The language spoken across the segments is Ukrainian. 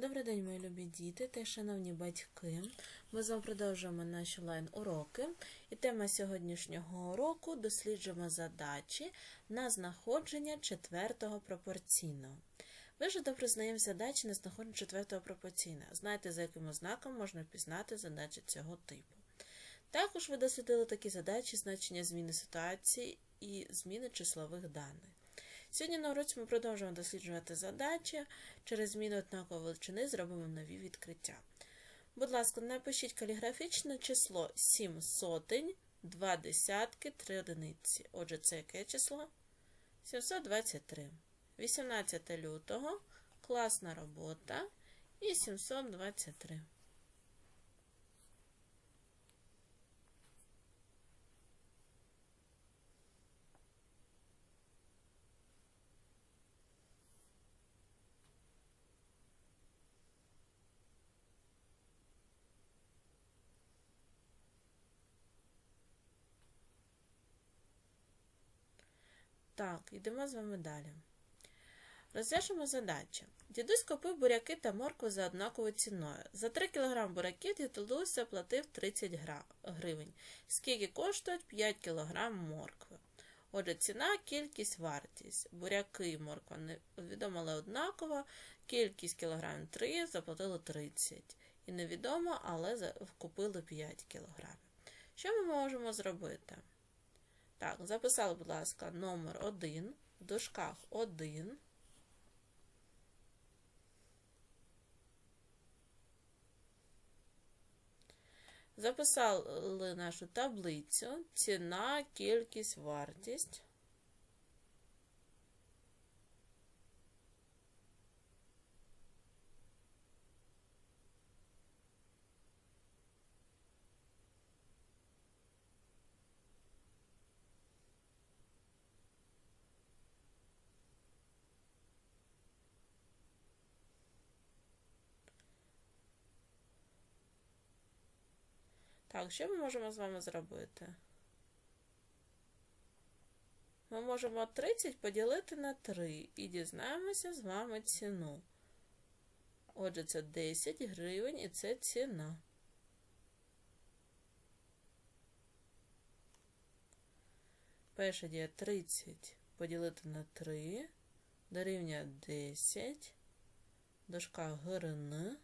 Добрий день, мої любі діти та шановні батьки. Ми з вами продовжуємо наші лайн-уроки. І тема сьогоднішнього уроку досліджуємо задачі на знаходження четвертого пропорційного. Ви вже добре знаємо задачі на знаходження четвертого пропорційного. Знаєте, за яким знаком можна впізнати задачі цього типу. Також ви дослідили такі задачі значення зміни ситуації і зміни числових даних. Сьогодні на уроці ми продовжуємо досліджувати задачі. Через зміну однакової величини зробимо нові відкриття. Будь ласка, напишіть каліграфічне число 7 сотень, 2 десятки, 3 одиниці. Отже, це яке число? 723. 18 лютого. Класна робота. І 723. Так, йдемо з вами далі. Розв'яжемо задачі. Дідусь купив буряки та моркву за однаковою ціною. За 3 кг буряків дідусь заплатив 30 гривень. Скільки коштують 5 кг моркви? Отже, ціна, кількість, вартість. Буряки і морква невідомо, але однаково. Кількість кілограмів 3, заплатили 30. І невідомо, але купили 5 кг. Що ми можемо зробити? Так, записали, будь ласка, номер 1, в дужках 1. Записали нашу таблицю, ціна, кількість, вартість. Так, що ми можемо з вами зробити? Ми можемо 30 поділити на 3 і дізнаємося з вами ціну. Отже, це 10 гривень і це ціна. Перша дія 30 поділити на 3 дорівнює 10, дошка грн.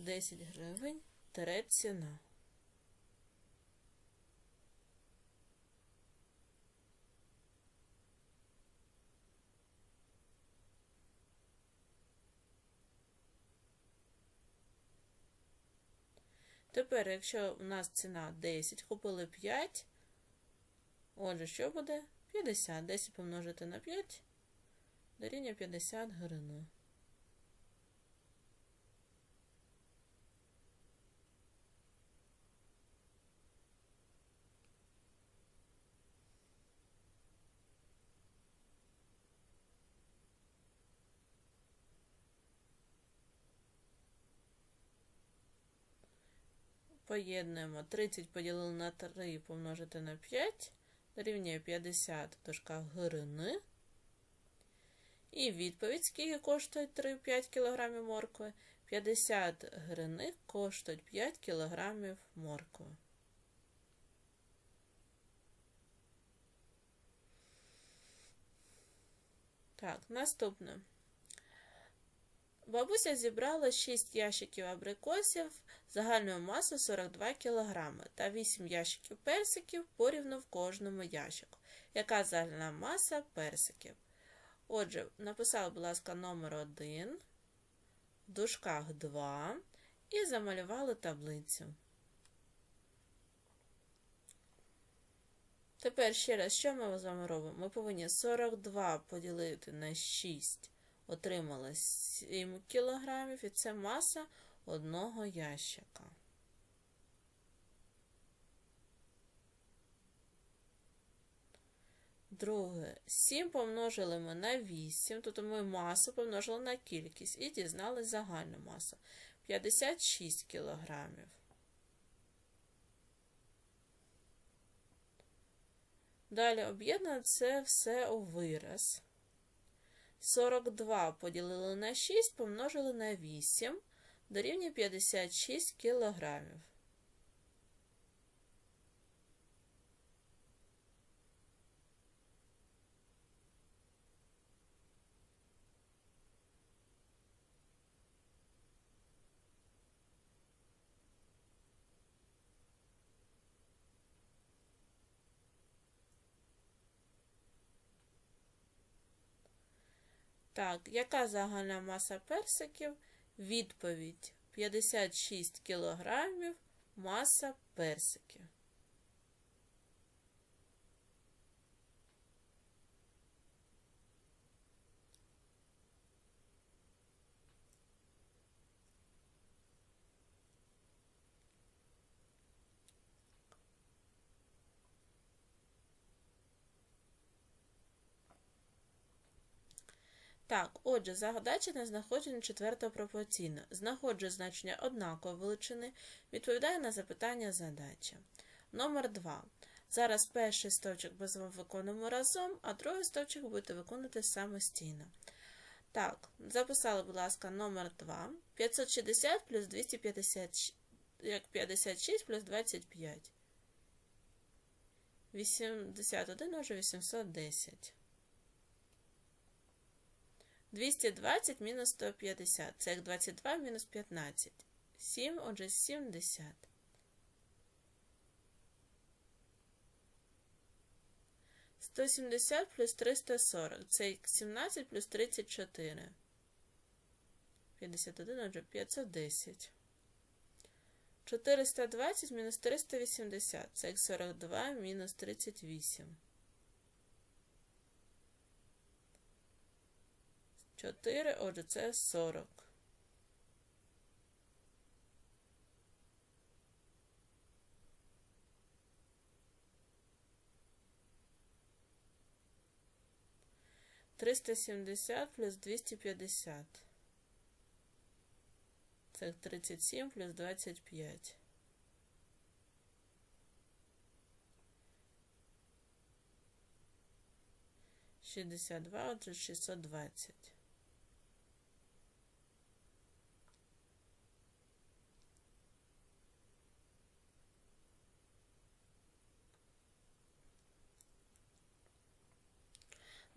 Десять гривень тире ціна. Тепер, якщо у нас ціна 10, купили 5, отже, що буде? 50. 10 помножити на 5, дорівнює 50 гривень. Поєднуємо 30 поділили на 3 помножити на 5, дорівнює 50 в дужках гривни. І відповідь, скільки коштують 3-5 кг моркви. 50 гривних коштують 5 кг моркви. Так, наступне. Бабуся зібрала 6 ящиків абрикосів загальною масою 42 кг та 8 ящиків персиків порівну в кожному ящику. Яка загальна маса персиків? Отже, написали, будь ласка, номер 1, в дужках 2 і замалювали таблицю. Тепер ще раз, що ми з вами робимо? Ми повинні 42 поділити на 6 отримала 7 кг, і це маса одного ящика. Друге, 7 помножили ми на 8, тобто ми масу помножили на кількість і дізнали загальну масу. 56 кілограмів. Далі об'єднано це все у вираз. 42 поділили на 6, помножили на 8, дорівнює 56 кілограмів. Так, яка загальна маса персиків? Відповідь 56 кілограмів маса персиків. Так, отже, задача на знаходження четвертого пропорційно. Знаходжу значення однакової величини, відповідає на запитання задача. Номер 2. Зараз перший стовпчик ми виконуємо разом, а другий стовпчик будете виконувати самостійно. Так, записали, будь ласка, номер 2. 560 плюс 256 як 56 плюс 25. 81 може 810. 220 мінус 150. Це як 22 мінус 15. 7, отже, 70. Сто сімдесят плюс триста сорок. Це 17 плюс 34. 51, отже, 510. 420 мінус 380. Це як 42 мінус 38. 4, отже, це 40. Триста сімдесят плюс двісті п'ятдесят. Це тридцять сім плюс двадцять п'ять. Шістдесят два, отже, шістсот двадцять.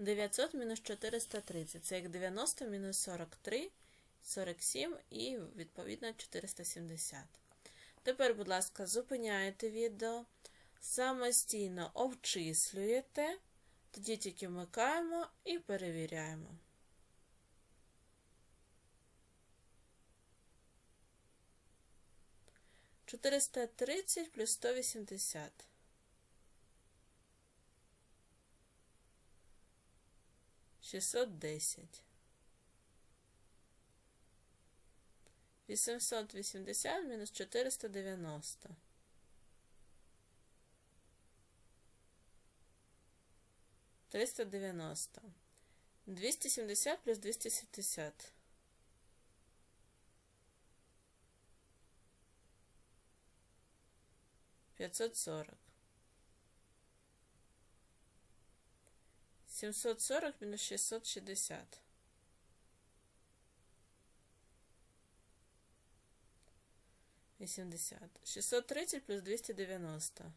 900 мінус 430. Це як 90 мінус 43, 47 і, відповідно, 470. Тепер, будь ласка, зупиняєте відео, самостійно обчислюєте, тоді тільки вмикаємо і перевіряємо. Чотириста тридцять плюс сто вісімдесят. 610. 880 мінус 490. 390. 270 плюс 270. 540. 740 мінус 660. Вісімдесят. 630 плюс 290.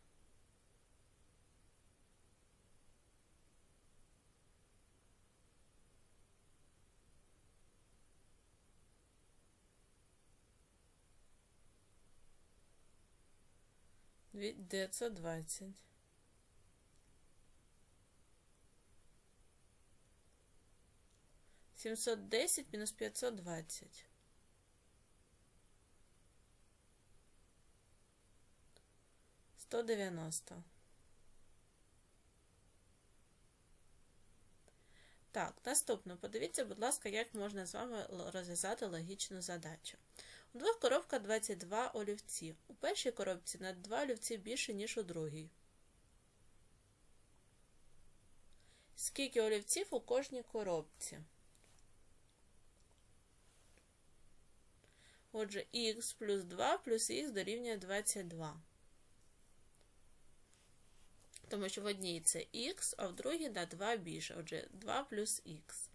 Дев'ятсот двадцять. 710 мінус 520. Сто дев'яносто. Так, наступно подивіться, будь ласка, як можна з вами розв'язати логічну задачу. У двох коробках 22 олівці. У першій коробці на 2 олівці більше, ніж у другій. Скільки олівців у кожній коробці? Отже, х плюс 2 плюс х дорівнює 22. Тому що в одній це х, а в другій на 2 більше. Отже, 2 плюс х.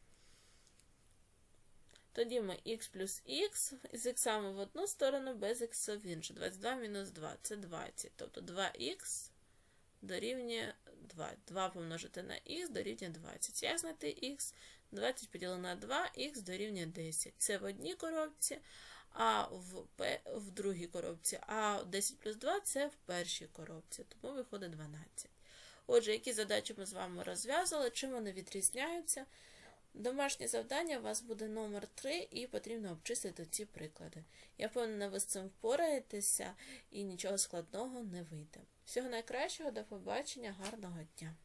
Тоді ми х плюс х з х в одну сторону, без х в іншу. 22 мінус 2 це 20. Тобто 2х дорівнює 2. 2 помножити на х дорівнює 20. Як знайти х? 20 поділено на 2, х дорівнює 10. Це в одній коробці, а в, П- в другій коробці. А 10 плюс 2 це в першій коробці, тому виходить 12. Отже, які задачі ми з вами розв'язали, чим вони відрізняються? Домашнє завдання у вас буде номер 3 і потрібно обчислити ці приклади. Я впевнена, ви з цим впораєтеся і нічого складного не вийде. Всього найкращого, до побачення, гарного дня!